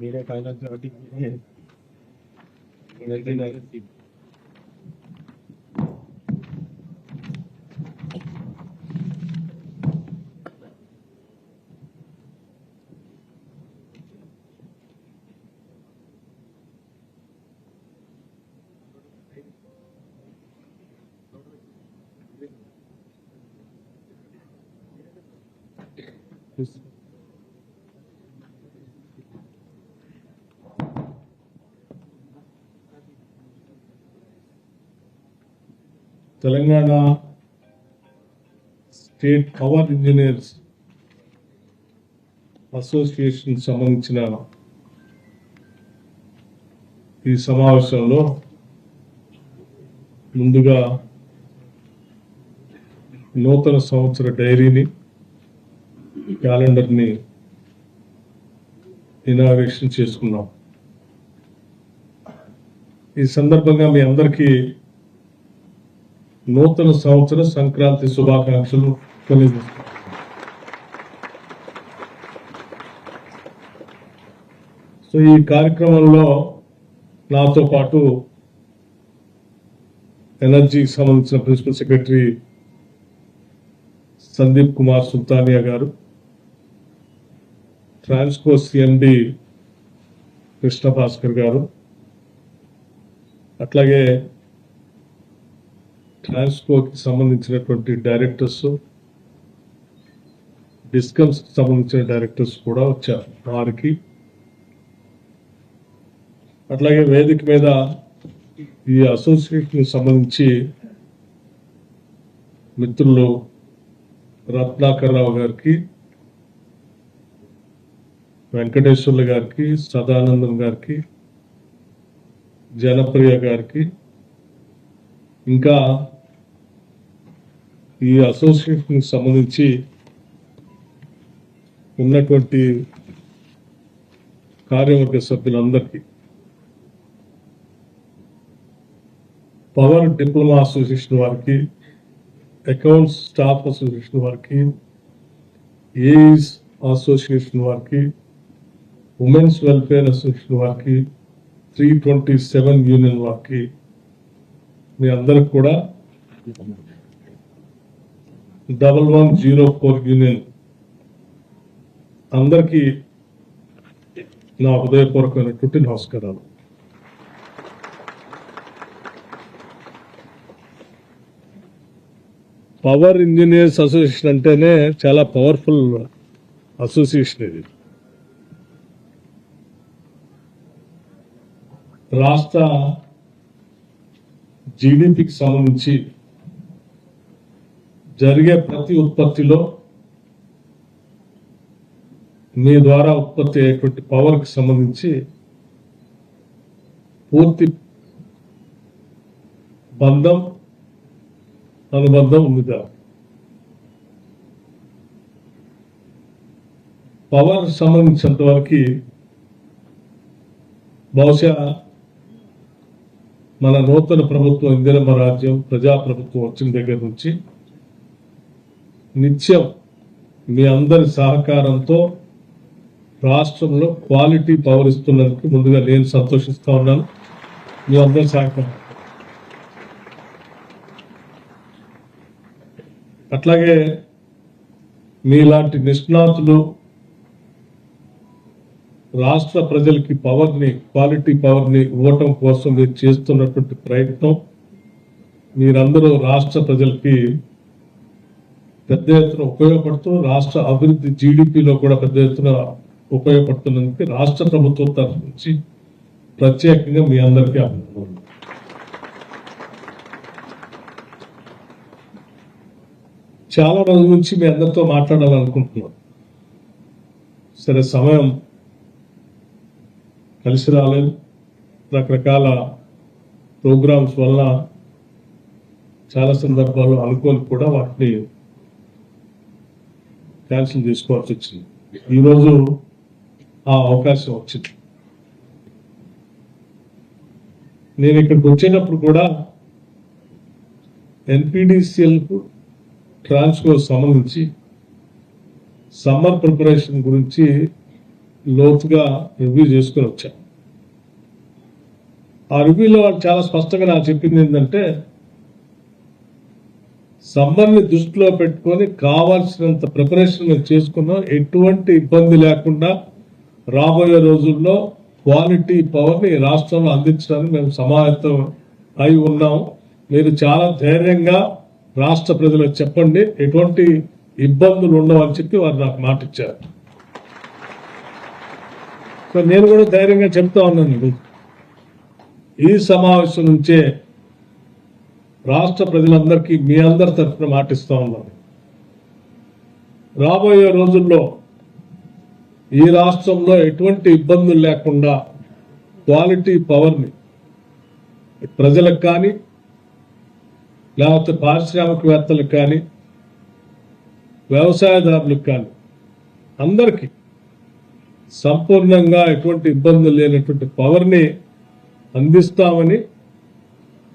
మీరే ఫైనాన్స్ కాబట్టి Telangana state power engineers association సంబంధించిన ఈ సమావేశంలో ముందుగా నూతన సంవత్సర డైరీని క్యాలెండర్ని ఇనాగ్రేషన్ చేసుకున్నాం. ఈ సందర్భంగా మీ అందరికీ నూతన సంవత్సర సంక్రాంతి శుభాకాంక్షలు తెలియజేస్తున్నాను సో ఈ కార్యక్రమంలో నాతో పాటు ఎనర్జీకి సంబంధించిన principal secretary Sandeep Kumar Sultania garu Transco CMD Krishna Bhaskar గారు అట్లాగే ట్రాన్స్కోకి సంబంధించినటువంటి డైరెక్టర్స్ డిస్కమ్స్ సంబంధించిన డైరెక్టర్స్ కూడా వచ్చారు వారికి. అట్లాగే వేదిక మీద ఈ అసోసియేషన్ సంబంధించి మిత్రులు రత్నాకర్ రావు గారికి వెంకటేశ్వర్లు గారికి సదానందం గారికి జనప్రియ గారికి ఇంకా ఈ అసోసియేషన్ సంబంధించి ఉన్నటువంటి కార్యవర్గ సభ్యులందరికీ పవర్ డిప్లొమా అసోసియేషన్ వారికి అకౌంట్స్ స్టాఫ్ అసోసియేషన్ వారికి ఏఈస్ అసోసియేషన్ వారికి ఉమెన్స్ వెల్ఫేర్ అసోసియేషన్ వారికి త్రీ ట్వంటీ సెవెన్ యూనియన్ వారికి మీ అందరికి కూడా double one zero four union. అందరికీ నా హృదయపూర్వకమైనటువంటి నమస్కారాలు. పవర్ ఇంజనీర్స్ అసోసియేషన్ అంటేనే చాలా పవర్ఫుల్ అసోసియేషన్ ఇది. రాష్ట్ర జీడిపికి సంబంధించి జరిగే ప్రతి ఉత్పత్తిలో మీ ద్వారా ఉత్పత్తి అయ్యేటువంటి పవర్కి సంబంధించి పూర్తి బంధం అనుబంధం ఉంది పవర్ సంబంధించినంత వరకు బహుశా మన నూతన ప్రభుత్వం ఇందిరమ్మ రాజ్యం ప్రజాప్రభుత్వం వచ్చిన దగ్గర నుంచి నిత్యం మీ అందరి సహకారంతో రాష్ట్రంలో క్వాలిటీ పవర్ ఇస్తున్నందుకు ముందుగా నేను సంతోషిస్తూ ఉన్నాను. మీ అందరి సహకారం. అట్లాగే మీలాంటి నిష్ణాతులు రాష్ట్ర ప్రజలకి పవర్ని క్వాలిటీ పవర్ని ఇవ్వటం కోసం మీరు చేస్తున్నటువంటి ప్రయత్నం మీరందరూ రాష్ట్ర ప్రజలకి పెద్ద ఎత్తున ఉపయోగపడుతూ రాష్ట్ర అభివృద్ధి జీడిపిలో కూడా పెద్ద ఎత్తున ఉపయోగపడుతున్నందుకు రాష్ట్ర ప్రభుత్వం తరఫు నుంచి ప్రత్యేకంగా మీ అందరికీ అభినందనలు. చాలా రోజుల నుంచి మీ అందరితో మాట్లాడాలనుకుంటున్నాం. సరే సమయం కలిసి రాలేదు. రకరకాల ప్రోగ్రామ్స్ వల్ల చాలా సందర్భాల్లో అనుకోని కూడా వాటిని క్యాన్సిల్ చేసుకోవాల్సి వచ్చింది ఈరోజు ఆ అవకాశం వచ్చింది. నేను ఇక్కడికి వచ్చేటప్పుడు కూడా ఎన్పిడిసిఎల్కు ట్రాన్స్కో సంబంధించి సమ్మర్ ప్రిపరేషన్ గురించి లోతుగా రివ్యూ చేసుకుని వచ్చాను. ఆ రివ్యూలో వాళ్ళు చాలా స్పష్టంగా నాకు చెప్పింది ఏంటంటే సమ్మర్ని దృష్టిలో పెట్టుకొని కావాల్సినంత ప్రిపరేషన్ మేము చేసుకున్నాం. ఎటువంటి ఇబ్బంది లేకుండా రాబోయే రోజుల్లో క్వాలిటీ పవర్ని ఈ రాష్ట్రంలో అందించడానికి మేము సమాయత్తం అయి ఉన్నాం. మీరు చాలా ధైర్యంగా రాష్ట్ర ప్రజలకు చెప్పండి ఎటువంటి ఇబ్బందులు ఉండవని చెప్పి వారు నాకు మాట ఇచ్చారు. సో నేను కూడా ధైర్యంగా చెప్తా ఉన్నాను ఈ సమావేశం నుంచే రాష్ట్ర ప్రజలందరికీ మీ అందరి తరఫున మాటిస్తూ ఉన్నాను రాబోయే రోజుల్లో ఈ రాష్ట్రంలో ఎటువంటి ఇబ్బందులు లేకుండా క్వాలిటీ పవర్ని ప్రజలకు కానీ లేకపోతే పారిశ్రామికవేత్తలకు కానీ వ్యవసాయదారులకు కానీ అందరికీ సంపూర్ణంగా ఎటువంటి ఇబ్బందులు లేనటువంటి పవర్ని అందిస్తామని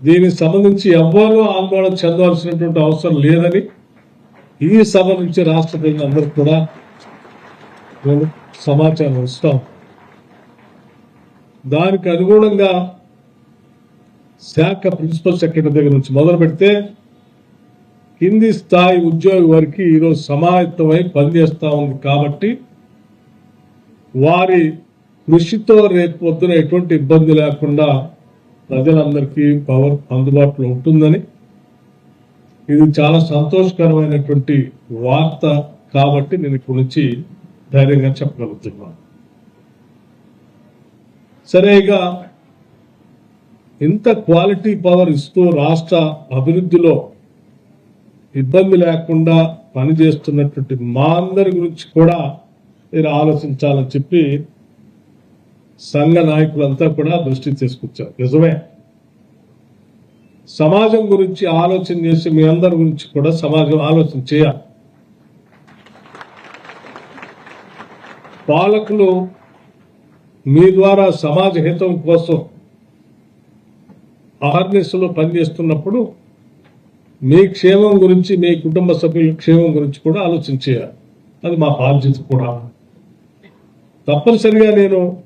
దీనికి సంబంధించి ఎవ్వరూ ఆందోళన చెందవలసినటువంటి అవసరం లేదని ఈ సభ నుంచి రాష్ట్ర ప్రజలందరికీ కూడా మేము సమాచారం ఇస్తాం దానికి అనుగుణంగా శాఖ ప్రిన్సిపల్ సెక్రటరీ దగ్గర నుంచి మొదలు పెడితే కింది స్థాయి ఉద్యోగి వారికి ఈరోజు సమాయత్తమై పనిచేస్తా ఉంది కాబట్టి వారి కృషితో రేపు పొద్దున ఎటువంటి ఇబ్బంది లేకుండా ప్రజలందరికీ పవర్ అందుబాటులో ఉంటుందని. ఇది చాలా సంతోషకరమైనటువంటి వార్త కాబట్టి నేను ఇప్పటి నుంచి ధైర్యంగా చెప్పగలుగుతున్నాను. సరే ఇక ఇంత క్వాలిటీ పవర్ ఇస్తూ రాష్ట్ర అభివృద్ధిలో ఇబ్బంది లేకుండా పనిచేస్తున్నటువంటి మా అందరి గురించి కూడా మీరు ఆలోచించాలని చెప్పి సంఘ నాయకులంతా కూడా దృష్టి తీసుకొచ్చారు. నిజమే. సమాజం గురించి ఆలోచన చేసి మీ అందరి గురించి కూడా సమాజం ఆలోచన చేయాలి. పాలకులు మీ ద్వారా సమాజ హితం కోసం అహర్నిశలో పనిచేస్తున్నప్పుడు మీ క్షేమం గురించి మీ కుటుంబ సభ్యుల క్షేమం గురించి కూడా ఆలోచన చేయాలి. అది మా బాధ్యత కూడా. తప్పనిసరిగా నేను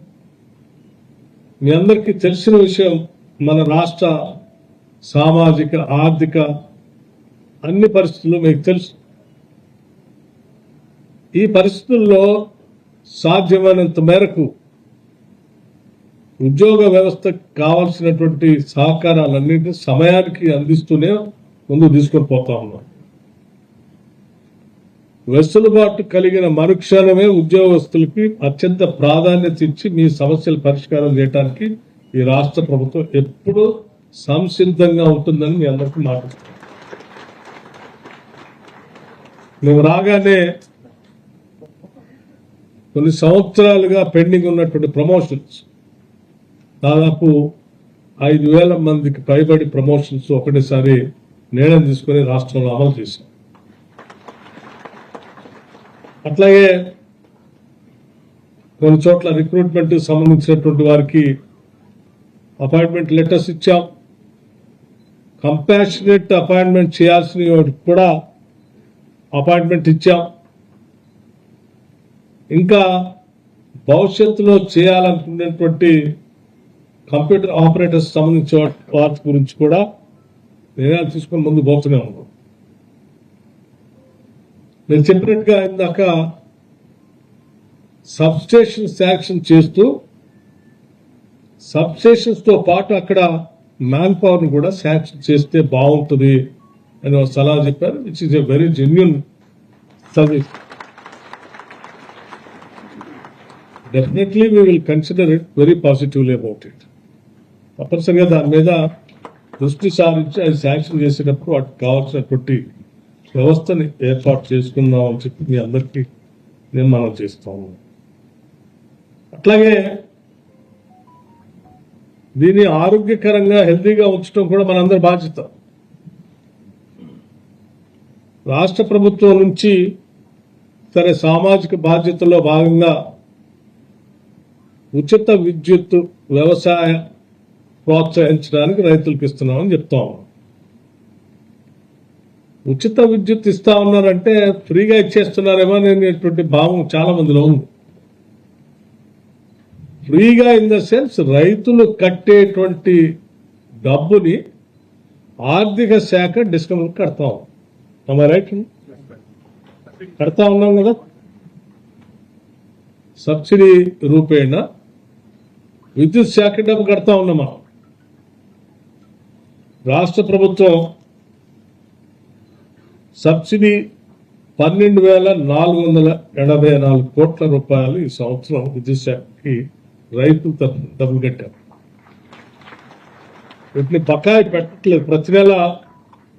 మీ అందరికీ తెలిసిన విషయం మన రాష్ట్ర సామాజిక ఆర్థిక అన్ని పరిస్థితులు మీకు తెలుసు. ఈ పరిస్థితుల్లో సాధ్యమైనంత మేరకు ఉద్యోగ వ్యవస్థకు కావాల్సినటువంటి సహకారాలన్నింటినీ సమయానికి అందిస్తూనే ముందు తీసుకొని పోతా ఉన్నాం. వెసులుబాటు కలిగిన మరుక్షణమే ఉద్యోగస్తులకి అత్యంత ప్రాధాన్యత ఇచ్చి మీ సమస్యలు పరిష్కారం చేయడానికి ఈ రాష్ట్ర ప్రభుత్వం ఎప్పుడూ సంసిద్ధంగా ఉంటుందని మీ అందరికీ మాట్లాడుతున్నాను మేము రాగానే కొన్ని సంవత్సరాలుగా పెండింగ్ ఉన్నటువంటి ప్రమోషన్స్ దాదాపు ఐదు వేల మందికి పైబడి ప్రమోషన్స్ ఒకటేసారి నిర్ణయం తీసుకొని రాష్ట్రంలో అమలు చేశాం. అట్లాగే కొన్ని చోట్ల రిక్రూట్మెంట్ సంబంధించినటువంటి వారికి అపాయింట్మెంట్ లెటర్స్ ఇచ్చాం. కంపాషనేట్ అపాయింట్మెంట్ చేయాల్సిన వాటికి కూడా అపాయింట్మెంట్ ఇచ్చాం. ఇంకా భవిష్యత్తులో చేయాలనుకునేటువంటి కంప్యూటర్ ఆపరేటర్స్ సంబంధించిన వాటి గురించి కూడా నిర్ణయాలు తీసుకుని ముందు పోతూనే ఉన్నాం. నేను చెప్పినట్టుగా ఇందాక సబ్స్టేషన్ శాంక్షన్ చేస్తూ సబ్స్టేషన్స్తో పాటు అక్కడ మ్యాన్ పవర్ని కూడా శాంక్షన్ చేస్తే బాగుంటుంది అని ఒక సలహా చెప్పారు which is a very genuine service definitely we will consider it very positively about it తప్పనిసరిగా దాని మీద దృష్టి సారించి అది శాంక్షన్ చేసేటప్పుడు వాటికి కావాల్సినటువంటి వ్యవస్థని ఏర్పాటు చేసుకుందాం అని చెప్పి మీ అందరికీ నేను మనం చేస్తాము అట్లాగే దీన్ని ఆరోగ్యకరంగా హెల్తీగా ఉంచడం కూడా మనందరి బాధ్యత. రాష్ట్ర ప్రభుత్వం నుంచి సరే సామాజిక బాధ్యతలో భాగంగా ఉచిత విద్యుత్ వ్యవసాయ ప్రోత్సహించడానికి రైతులకు ఇస్తున్నామని చెప్తా ఉన్నాం ఉచిత విద్యుత్ ఇస్తా ఉన్నారంటే ఫ్రీగా ఇచ్చేస్తున్నారేమో అనేటువంటి భావం చాలా మందిలో ఉంది. ఫ్రీగా ఇన్ ద సెన్స్ రైతులు కట్టేటువంటి డబ్బుని ఆర్థిక శాఖ డిస్కౌంట్ కడతాం రైట్ కడతా ఉన్నాం కదా? సబ్సిడీ రూపేణ విద్యుత్ శాఖ డబ్బు కడతా ఉన్నాం మనం. రాష్ట్ర ప్రభుత్వం సబ్సిడీ పన్నెండు వేల నాలుగు వందల ఎనభై నాలుగు కోట్ల రూపాయలు ఈ సంవత్సరం విద్యుత్శాఖకి రైతులు డబ్బులు కట్టారు వీటిని బకాయి పెట్టట్లేదు. ప్రతి నెల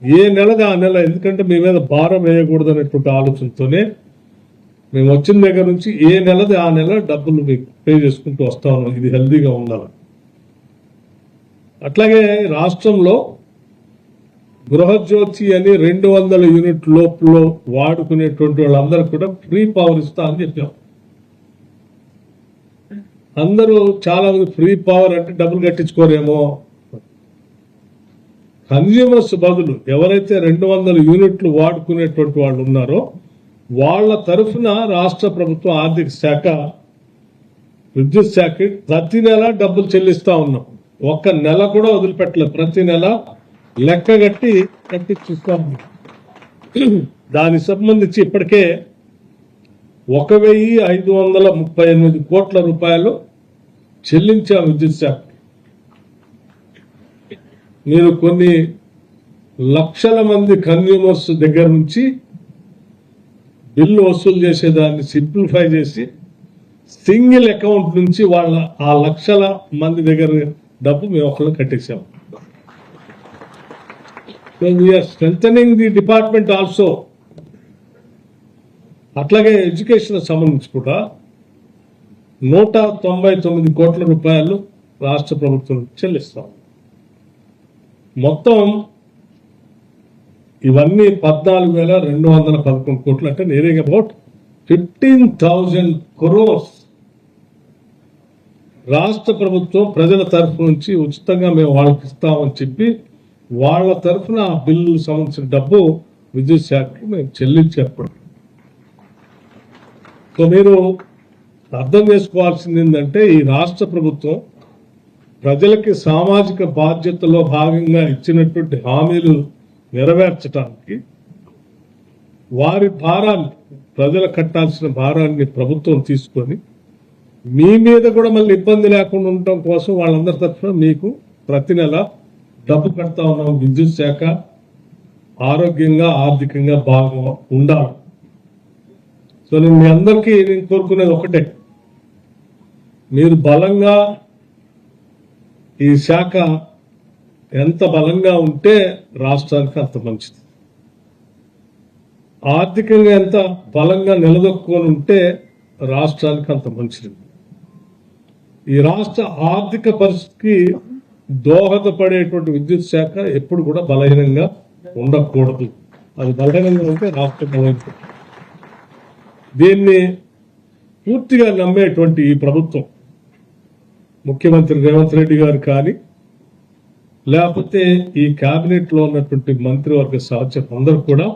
ఏ నెలది ఆ నెల. ఎందుకంటే మీ మీద భారం వేయకూడదు అనేటువంటి ఆలోచనతోనే మేము వచ్చిన దగ్గర నుంచి ఏ నెలది ఆ నెల డబ్బులు మీకు పే చేసుకుంటూ వస్తాము ఇది హెల్దీగా ఉండాలి అట్లాగే రాష్ట్రంలో గృహజ్యోతి అని రెండు వందల యూనిట్ లోపల వాడుకునేటువంటి వాళ్ళందరూ కూడా ఫ్రీ పవర్ ఇస్తా అని చెప్పాం. అందరూ చాలా మంది ఫ్రీ పవర్ అంటే డబ్బులు కట్టించుకోరేమో. కన్జ్యూమర్స్ బదులు ఎవరైతే రెండు వందల యూనిట్లు వాడుకునేటువంటి వాళ్ళు ఉన్నారో వాళ్ళ తరఫున రాష్ట్ర ప్రభుత్వ ఆర్థిక శాఖ విద్యుత్ శాఖ ప్రతి నెల డబ్బులు చెల్లిస్తా ఉన్నాం. ఒక్క నెల కూడా వదిలిపెట్టలేదు. ప్రతి నెల లెక్క కట్టి కట్టిచ్చిస్తా దానికి సంబంధించి ఇప్పటికే ఒక వెయ్యి ఐదు వందల ముప్పై ఎనిమిది కోట్ల రూపాయలు చెల్లించాం విద్యుత్ శాఖ. మీరు కొన్ని లక్షల మంది కన్జ్యూమర్స్ దగ్గర నుంచి బిల్లు వసూలు చేసేదాన్ని సింప్లిఫై చేసి సింగిల్ అకౌంట్ నుంచి వాళ్ళ ఆ లక్షల మంది దగ్గర డబ్బు మేము ఒకళ్ళు then we are strength the department also అట్లాగే ఎడ్యుకేషన్ సంబంధించి కూడా నూట తొంభై తొమ్మిది కోట్ల రూపాయలు రాష్ట్ర ప్రభుత్వం చెల్లిస్తాం. మొత్తం ఇవన్నీ పద్నాలుగు వేల రెండు వందల పదకొండు కోట్లు అంటే నేరేగా అబౌట్ ఫిఫ్టీన్ థౌజండ్ క్రోర్స్ రాష్ట్ర ప్రభుత్వం ప్రజల తరఫు నుంచి ఉచితంగా మేము వాళ్ళకి ఇస్తామని చెప్పి వాళ్ళ తరఫున బిల్లు సంబంధించిన డబ్బు విద్యుత్ శాఖకు మేము చెల్లించేప్పుడు. సో మీరు అర్థం చేసుకోవాల్సింది ఏంటంటే ఈ రాష్ట్ర ప్రభుత్వం ప్రజలకి సామాజిక బాధ్యతలో భాగంగా ఇచ్చినటువంటి హామీలు నెరవేర్చడానికి వారి భారాన్ని ప్రజలు కట్టాల్సిన భారాన్ని ప్రభుత్వం తీసుకొని మీ మీద కూడా మళ్ళీ ఇబ్బంది లేకుండా ఉండటం కోసం వాళ్ళందరి తరఫున మీకు ప్రతి నెల డబ్బు కడతా ఉన్నాం విద్యుత్ శాఖ ఆరోగ్యంగా ఆర్థికంగా బాగా ఉండాలి. సో నేను మీ అందరికీ నేను కోరుకునేది ఒకటే. మీరు బలంగా ఈ శాఖ ఎంత బలంగా ఉంటే రాష్ట్రానికి అంత మంచిది. ఆర్థికంగా ఎంత బలంగా నిలదొక్కుని ఉంటే రాష్ట్రానికి అంత మంచిది. ఈ రాష్ట్ర ఆర్థిక పరిస్థితికి దోహదపడేటువంటి విద్యుత్ శాఖ ఎప్పుడు కూడా బలహీనంగా ఉండకూడదు. అది బలహీనంగా ఉంటే రాష్ట్రం బలహీనపడుతుంది. దీన్ని పూర్తిగా నమ్మేటువంటి ఈ ప్రభుత్వం ముఖ్యమంత్రి రేవంత్ రెడ్డి గారు కానీ లేకపోతే ఈ కేబినెట్లో ఉన్నటువంటి మంత్రివర్గ సహచరులు అందరూ కూడా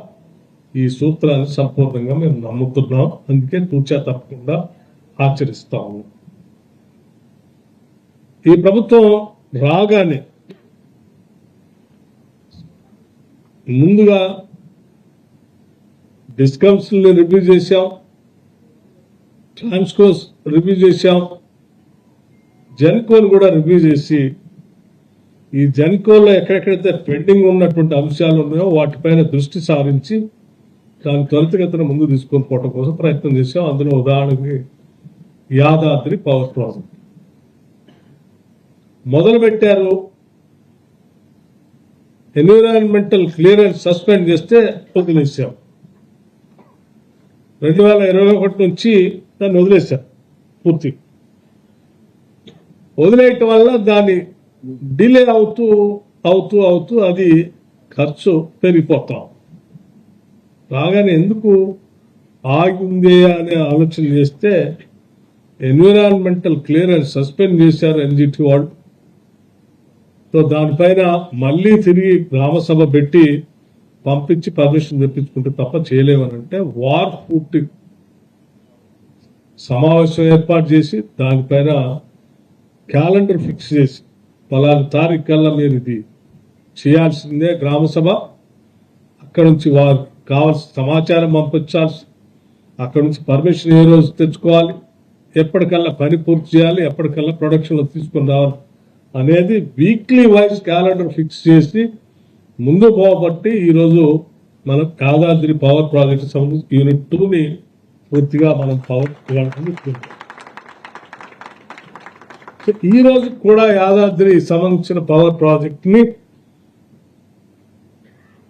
ఈ సూత్రాన్ని సంపూర్ణంగా మేము నమ్ముతున్నాం. అందుకే తూచా తప్పకుండా ఆచరిస్తాము. ఈ ప్రభుత్వం రాగానే ముందుగా డిస్కమ్స్ రివ్యూ చేశాం ట్రాన్స్కోస్ రివ్యూ చేశాం జెన్కోని కూడా రివ్యూ చేసి ఈ జెన్కోలో ఎక్కడెక్కడైతే పెండింగ్ ఉన్నటువంటి అంశాలు ఉన్నాయో వాటిపైన దృష్టి సారించి దాని త్వరితగతిన ముందు తీసుకొని పోవడం కోసం ప్రయత్నం చేశాం. అందులో ఉదాహరణకి యాదాద్రి పవర్ ప్రాజెక్ట్ మొదలు పెట్టారు ఎన్విరాన్మెంటల్ క్లియరెన్స్ సస్పెండ్ చేస్తే వదిలేసాం రెండు వేల ఇరవై ఒకటి నుంచి దాన్ని వదిలేశాం పూర్తి. వదిలేయటం వల్ల దాన్ని డిలే అవుతూ అవుతూ అవుతూ అది ఖర్చు పెరిగిపోతాం. రాగానే ఎందుకు ఆగిందే అనే ఆలోచన చేస్తే ఎన్విరాన్మెంటల్ క్లియరెన్స్ సస్పెండ్ చేశారు ఎన్జిటి వాళ్ళు. సో దానిపైన మళ్ళీ తిరిగి గ్రామసభ పెట్టి పంపించి పర్మిషన్ తెప్పించుకుంటే తప్ప చేయలేమని అంటే వార్ పూర్తి సమావేశం ఏర్పాటు చేసి దానిపైన క్యాలెండర్ ఫిక్స్ చేసి పలానా తారీఖు కల్లా మీరు ఇది చేయాల్సిందే గ్రామసభ. అక్కడ నుంచి వారు కావాల్సిన సమాచారం పంపించాల్సి అక్కడ నుంచి పర్మిషన్ ఏ రోజు తెచ్చుకోవాలి ఎప్పటికల్లా పని పూర్తి చేయాలి ఎప్పటికల్లా ప్రొడక్షన్లో తీసుకుని రావాలి. అనేది వీక్లీ వైజ్ క్యాలెండర్ ఫిక్స్ చేసి ముందు పోబట్టి ఈరోజు మనం కాదాద్రి పవర్ ప్రాజెక్ట్ సంబంధించి యూనిట్ టూని పూర్తిగా మనం పవర్ సో ఈ రోజు కూడా యాదాద్రి సంబంధించిన పవర్ ప్రాజెక్ట్ని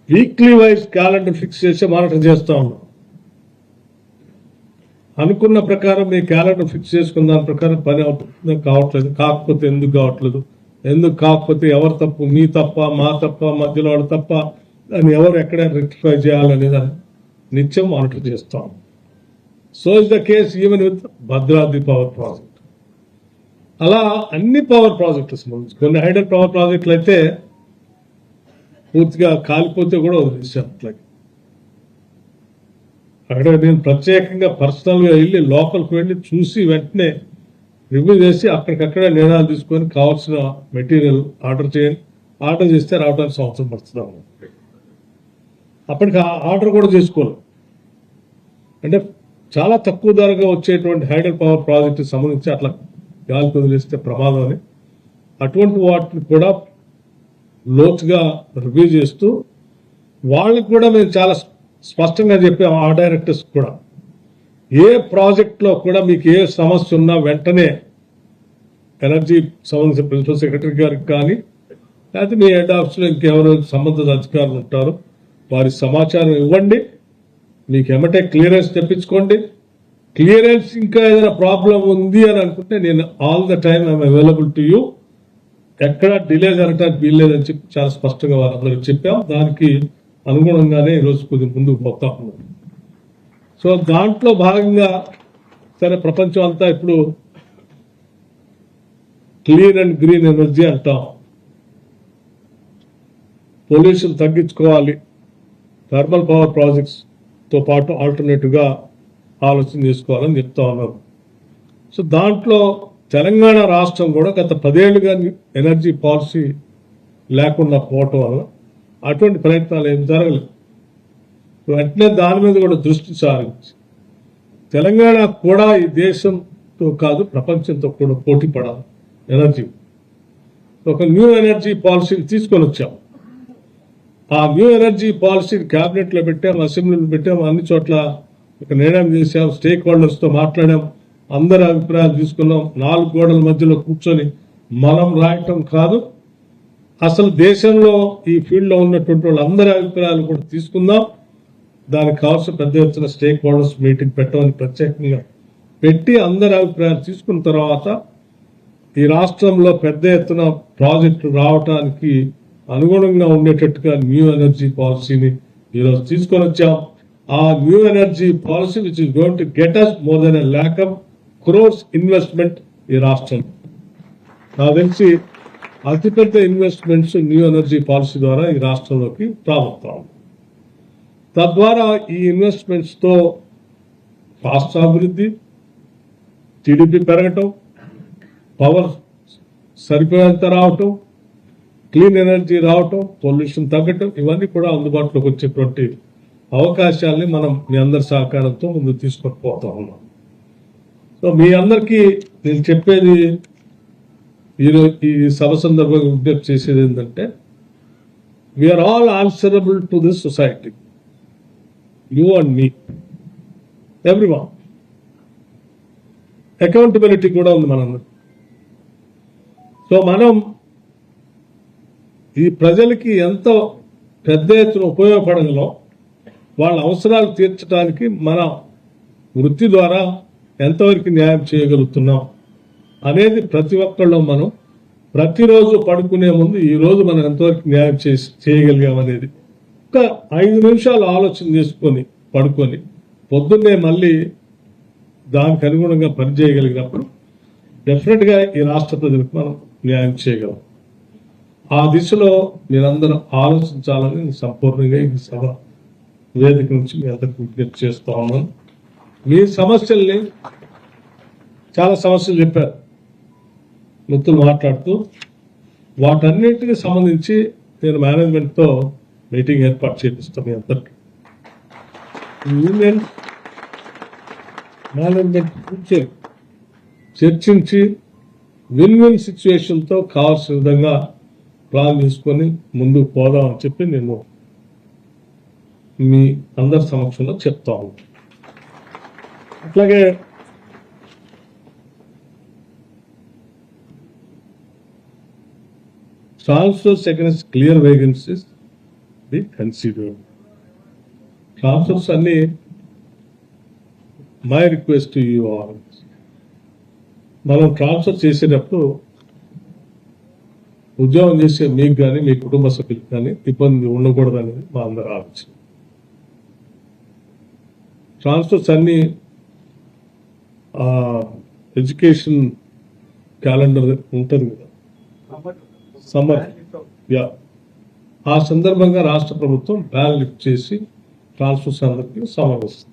వీక్లీ వైజ్ క్యాలెండర్ ఫిక్స్ చేసి మానిటర్ చేస్తూ ఉన్నాం. అనుకున్న ప్రకారం మీ క్యాలెండర్ ఫిక్స్ చేసుకున్న దాని ప్రకారం పని అవుతుంది. కావట్లేదు. కాకపోతే ఎందుకు కావట్లేదు? ఎందుకు కాకపోతే ఎవరు తప్పు? మీ తప్ప మా తప్ప మధ్యలో వాడు తప్ప? దాన్ని ఎవరు ఎక్కడ రెక్టిఫై చేయాలనే నిత్యం మానిటర్ చేస్తాం so is the case even with Bhadradri power project అలా అన్ని పవర్ ప్రాజెక్టులు సంబంధించి కొన్ని హైడల్ పవర్ ప్రాజెక్టులు అయితే పూర్తిగా కాలిపోతే కూడా వదిలేసాం అట్లాగే. అక్కడ నేను ప్రత్యేకంగా పర్సనల్గా వెళ్ళి లోపలికి వెళ్ళి చూసి వెంటనే రివ్యూ చేసి అక్కడికక్కడే నిర్ణయాలు తీసుకొని కావాల్సిన మెటీరియల్ ఆర్డర్ చేయండి. ఆర్డర్ చేస్తే రావడానికి సంవత్సరం పడుతుంది అప్పటికి ఆ ఆర్డర్ కూడా చేసుకోవాలి అంటే చాలా తక్కువ ధరగా వచ్చేటువంటి హైడల్ పవర్ ప్రాజెక్టు సంబంధించి అట్లా గాలి వదిలేస్తే ప్రమాదం అని. అటువంటి వాటిని కూడా లోతుగా రివ్యూ చేస్తూ వాళ్ళకి కూడా మేము చాలా స్పష్టంగా చెప్పాము ఆ డైరెక్టర్స్ కూడా. ఏ ప్రాజెక్ట్లో కూడా మీకు ఏ సమస్య ఉన్నా వెంటనే ఎనర్జీ సంబంధించిన ప్రిన్సిపల్ సెక్రటరీ గారికి కానీ లేకపోతే మీ హెడ్ ఆఫీస్లో ఇంకెవరో సంబంధిత అధికారులు ఉంటారు వారి సమాచారం ఇవ్వండి. మీకు ఎమటే క్లియరెన్స్ తెప్పించుకోండి. క్లియరెన్స్ ఇంకా ఏదైనా ప్రాబ్లం ఉంది అని అనుకుంటే నేను all the time I'm available to you. ఎక్కడ డిలే జరగడానికి వీల్లేదని చెప్పి చాలా స్పష్టంగా వారందరికీ చెప్పాం. దానికి అనుగుణంగానే ఈరోజు కొద్దిగా ముందుకు పోతా ఉన్నాం. సో దాంట్లో భాగంగా సరే ప్రపంచం అంతా ఇప్పుడు క్లీన్ అండ్ గ్రీన్ ఎనర్జీ అంటాం. పొల్యూషన్ తగ్గించుకోవాలి. థర్మల్ పవర్ ప్రాజెక్ట్స్తో పాటు ఆల్టర్నేటివ్గా ఆలోచన చేసుకోవాలని చెప్తా ఉన్నారు సో దాంట్లో తెలంగాణ రాష్ట్రం కూడా గత పదేళ్ళుగా ఎనర్జీ పాలసీ లేకుండా పోవటం వల్ల అటువంటి ప్రయత్నాలు ఏం జరగలేదు. వెంటనే దాని మీద కూడా దృష్టి సారించి. తెలంగాణ కూడా ఈ దేశంతో కాదు ప్రపంచంతో కూడా పోటీ పడాలి. ఎనర్జీ. ఒక న్యూ ఎనర్జీ పాలసీని తీసుకొని వచ్చాం. ఆ న్యూ ఎనర్జీ పాలసీని క్యాబినెట్లో పెట్టాం అసెంబ్లీలో పెట్టాం అన్ని చోట్ల ఒక నిర్ణయం చేసాం స్టేక్ హోల్డర్స్తో మాట్లాడాం అందరి అభిప్రాయాలు తీసుకున్నాం నాలుగు గోడల మధ్యలో కూర్చొని మనం రాయటం కాదు అసలు దేశంలో ఈ ఫీల్డ్లో ఉన్నటువంటి వాళ్ళందరి అభిప్రాయాలు కూడా తీసుకుందాం. దానికి కావాల్సిన పెద్ద ఎత్తున స్టేక్ హోల్డర్స్ మీటింగ్ పెట్టమని ప్రత్యేకంగా పెట్టి అందరి అభిప్రాయాలు తీసుకున్న తర్వాత ఈ రాష్ట్రంలో పెద్ద ఎత్తున ప్రాజెక్టులు రావటానికి అనుగుణంగా ఉండేటట్టుగా న్యూ ఎనర్జీ పాలసీని ఈరోజు తీసుకొని వచ్చాం. ఆ new energy policy which is going to get us more than a lakh of crores investment ఈ రాష్ట్రం నాకు తెలిసి అతిపెద్ద ఇన్వెస్ట్మెంట్స్ న్యూ ఎనర్జీ పాలసీ ద్వారా ఈ రాష్ట్రంలోకి రాబోతాం తద్వారా ఈ ఇన్వెస్ట్మెంట్స్తో రాష్ట్ర అభివృద్ధి టీడీపీ పెరగటం పవర్ సరిపోయేంత రావటం క్లీన్ ఎనర్జీ రావటం పొల్యూషన్ తగ్గటం ఇవన్నీ కూడా అందుబాటులోకి వచ్చేటువంటి అవకాశాలని మనం మీ అందరి సహకారంతో ముందు తీసుకొని ఉన్నాం. సో మీ అందరికీ నేను చెప్పేది ఈరోజు ఈ సభ సందర్భంగా విజ్ఞప్తి చేసేది ఏంటంటే we are all answerable to this society you and me everyone accountability కూడా ఉంది మనందరికి. సో మనం ఈ ప్రజలకి ఎంతో పెద్ద ఎత్తున ఉపయోగపడంలో వాళ్ళ అవసరాలు తీర్చడానికి మన వృత్తి ద్వారా ఎంతవరకు న్యాయం చేయగలుగుతున్నాం అనేది ప్రతి ఒక్కళ్ళు మనం ప్రతిరోజు పడుకునే ముందు ఈ రోజు మనం ఎంతవరకు న్యాయం చేసి చేయగలిగామనేది ఒక్క ఐదు నిమిషాలు ఆలోచన చేసుకొని పడుకొని పొద్దున్నే మళ్ళీ దానికి అనుగుణంగా పనిచేయగలిగినప్పుడు డెఫినెట్గా ఈ రాష్ట్ర ప్రజలకు మనం న్యాయం చేయగలం. ఆ దిశలో మీరందరూ ఆలోచించాలని సంపూర్ణంగా ఈ సభ వేదిక నుంచి మీ అందరికి విజ్ఞప్తి చేస్తా ఉన్నాను. మీ సమస్యల్ని చాలా సమస్యలు చెప్పారు. మిత్రులు మాట్లాడుతూ వాటన్నిటికి సంబంధించి నేను మేనేజ్మెంట్తో మీటింగ్ ఏర్పాటు చేపిస్తాం మీ అందరికీ. యూనియన్ మేనేజ్మెంట్ గురించి చర్చించి విన్ విన్ సిచ్యువేషన్తో కావాల్సిన విధంగా ప్లాన్ తీసుకొని ముందుకు పోదాం అని చెప్పి నేను మీ అందరి సమక్షంలో చెప్తాను అట్లాగే transfers against clear vacancies be considered transfers అన్ని మై రిక్వెస్ట్ యూ ఆర్ మనం ట్రాన్స్ఫర్ చేసేటప్పుడు ఉద్యోగం చేసే మీకు కానీ మీ కుటుంబ సభ్యులకు కానీ ఇబ్బంది ఉండకూడదు అనేది మా అందరి ఆలోచన. ట్రాన్స్ఫర్స్ అన్ని ఎడ్యుకేషన్ క్యాలెండర్ ఉంటుంది కదా. సమ్మర్ యా ఆ సందర్భంగా రాష్ట్ర ప్రభుత్వం బ్యాన్ లిఫ్ట్ చేసి ట్రాన్స్పోర్ట్ అందరికీ సమావేశం.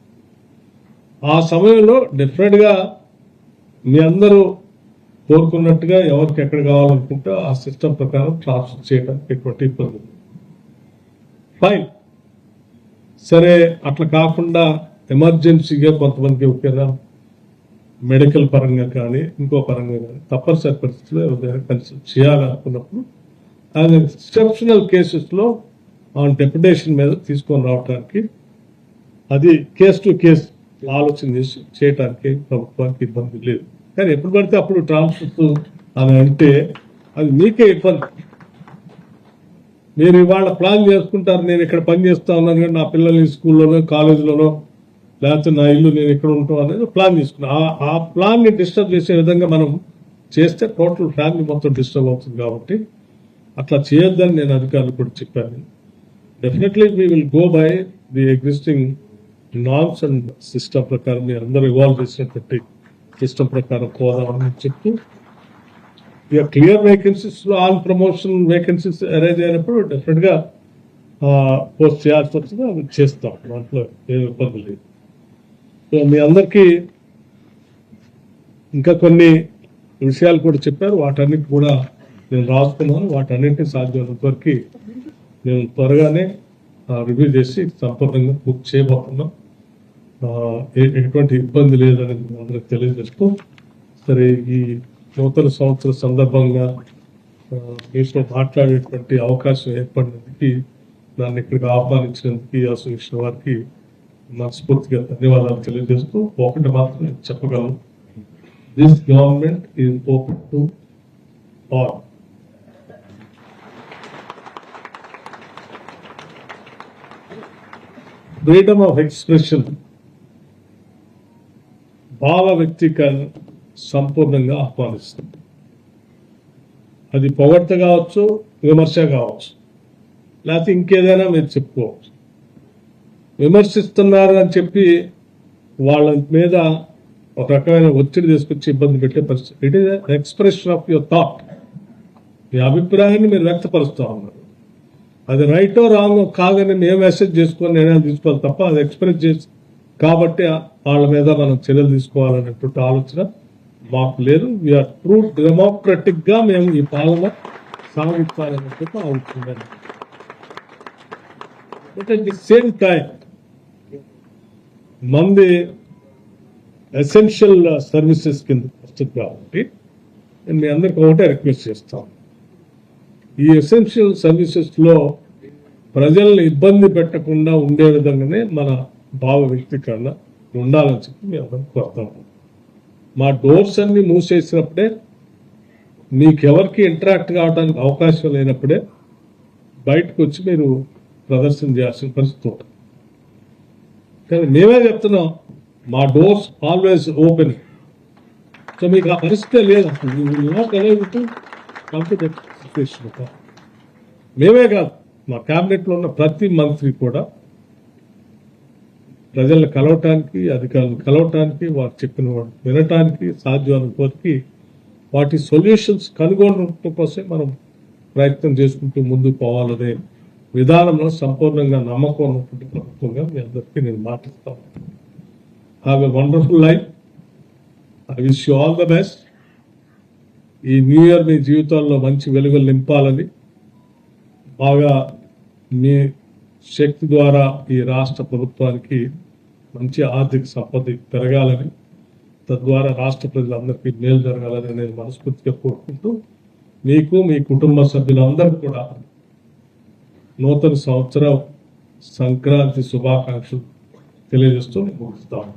ఆ సమయంలో డెఫినెట్గా మీ అందరూ కోరుకున్నట్టుగా ఎవరికి ఎక్కడ కావాలనుకుంటే ఆ సిస్టమ్ ప్రకారం ట్రాన్స్ఫర్ చేయడానికి ఎటువంటి ఇబ్బంది ఫైన్ సరే అట్లా కాకుండా ఎమర్జెన్సీగా కొంతమందికి ఒకేనా? మెడికల్ పరంగా కానీ ఇంకో పరంగా కానీ తప్పనిసరి పరిస్థితుల్లో ఎవరైనా కన్సల్ట్ చేయాలనుకున్నప్పుడు అది ఎక్సెప్షనల్ కేసెస్లో ఆన్ డెప్యుటేషన్ మీద తీసుకొని రావడానికి అది కేస్ టు కేస్ ఆలోచన చేసి చేయడానికి ప్రభుత్వానికి ఇబ్బంది లేదు. కానీ ఎప్పుడు పడితే అప్పుడు ట్రాన్స్ఫర్ అని అంటే అది మీకే ఇబ్బంది. మీరు ఇవాళ ప్లాన్ చేసుకుంటారు నేను ఇక్కడ పని చేస్తా ఉన్నాను కానీ నా పిల్లల్ని స్కూల్లోనో కాలేజీలోనో లేకపోతే నా ఇల్లు నేను ఇక్కడ ఉంటాం అనేది ప్లాన్ చేసుకున్నా. ఆ- ప్లాన్ని డిస్టర్బ్ చేసే విధంగా మనం చేస్తే టోటల్ ఫ్యామిలీ మొత్తం డిస్టర్బ్ అవుతుంది కాబట్టి అట్లా చేయొద్దని నేను అధికారులు కూడా చెప్పాను. Definitely we will go by the existing norms and system ప్రకారం మీరు అందరూ ఇవాల్వ్ చేసినటువంటి సిస్టమ్ ప్రకారం పోదామని చెప్తూ ఇక clear vacancies on promotion vacancies arrange అయినప్పుడు డెఫినెట్గా పోస్ట్ చేయాల్సి వస్తుంది అవి చేస్తాం. దాంట్లో ఏమి ఇబ్బంది లేదు. సో మీ అందరికీ ఇంకా కొన్ని విషయాలు కూడా చెప్పారు వాటన్నిటి కూడా నేను రాసుకున్నాను వాటన్నిటిని సాధ్యమైనంత వరకు నేను త్వరగానే రివ్యూ చేసి సంపూర్ణంగా బుక్ చేయబోతున్నాం. ఏ- ఎటువంటి ఇబ్బంది లేదని అందరికి తెలియజేస్తూ సరే ఈ నూతన సంవత్సర సందర్భంగా మీతో మాట్లాడేటువంటి అవకాశం ఏర్పడినందుకు నన్ను ఇక్కడికి ఆహ్వానించినందుకు అసోసియేషన్ వారికి మనస్ఫూర్తిగా ధన్యవాదాలు తెలియజేస్తూ ఒకటి మాత్రం చెప్పగలను. This government is open to all freedom of expression భావ వ్యక్తీకరణ సంపూర్ణంగా ఆహ్వానిస్తుంది. అది పొగడ్త కావచ్చు విమర్శ కావచ్చు లేకపోతే ఇంకేదైనా మీరు చెప్పుకోవచ్చు. విమర్శిస్తున్నారు అని చెప్పి వాళ్ళ మీద ఒక రకమైన ఒత్తిడి తీసుకొచ్చి ఇబ్బంది పెట్టే పరిస్థితి. It is expression of your thought మీ అభిప్రాయాన్ని మీరు వ్యక్తపరుస్తూ ఉన్నారు. అది రైటో రాంగో కాదని మేము మెసేజ్ చేసుకొని నిర్ణయాలు తీసుకోవాలి తప్ప అది ఎక్స్ప్రెస్ చేసి కాబట్టి వాళ్ళ మీద మనం చర్యలు తీసుకోవాలనేటువంటి ఆలోచన మాకు లేదు. వీఆర్ ట్రూ డెమోక్రటిక్గా మేము ఈ పాలన సాగించాలనేటువంటి అవుతుందని but at the same time మంది ఎసెన్షియల్ సర్వీసెస్ కింద వస్తుంది కాబట్టి నేను మీ అందరికి ఒకటే రిక్వెస్ట్ చేస్తాను ఈ ఎసెన్షియల్ సర్వీసెస్లో ప్రజల్ని ఇబ్బంది పెట్టకుండా ఉండే విధంగానే మన భావ వ్యక్తీకరణ ఉండాలని చెప్పి మేము కోరుతాం మా డోర్స్ అన్ని మూసేసినప్పుడే మీకెవరికి ఇంటరాక్ట్ కావడానికి అవకాశం లేనప్పుడే బయటకు వచ్చి మీరు ప్రదర్శన చేయాల్సిన పరిస్థితి ఉంటుంది. కానీ మేమే చెప్తున్నాం మా డోర్స్ ఆల్వేస్ ఓపెన్ సో మీకు ఆ పరిస్థితే లేదు. అసలు You మేమే కాదు మా క్యాబినెట్లో ఉన్న ప్రతి మంత్రి కూడా ప్రజలను కలవటానికి అధికారులను కలవటానికి వారు చెప్పిన వాడు వినటానికి సాధ్యమైన కోరికి వాటి సొల్యూషన్స్ కనుగొనడం కోసం మనం ప్రయత్నం చేసుకుంటూ ముందుకు పోవాలనే విధానంలో సంపూర్ణంగా నమ్మకం ఉన్నటువంటి ప్రభుత్వంగా మీ అందరికీ నేను మాట్లాడతాను. Have a wonderful life I wish you all the best ఈ న్యూ ఇయర్ మీ జీవితంలో మంచి వెలుగులు నింపాలని బాగా మీ శక్తి ద్వారా ఈ రాష్ట్ర ప్రభుత్వానికి మంచి ఆర్థిక సంపద పెరగాలని తద్వారా రాష్ట్ర ప్రజలందరికీ మేలు జరగాలని నేను మనస్ఫూర్తిగా కోరుకుంటూ మీకు మీ కుటుంబ సభ్యులందరూ కూడా నూతన సంవత్సరం సంక్రాంతి శుభాకాంక్షలు తెలియజేస్తూ ముగిస్తాను.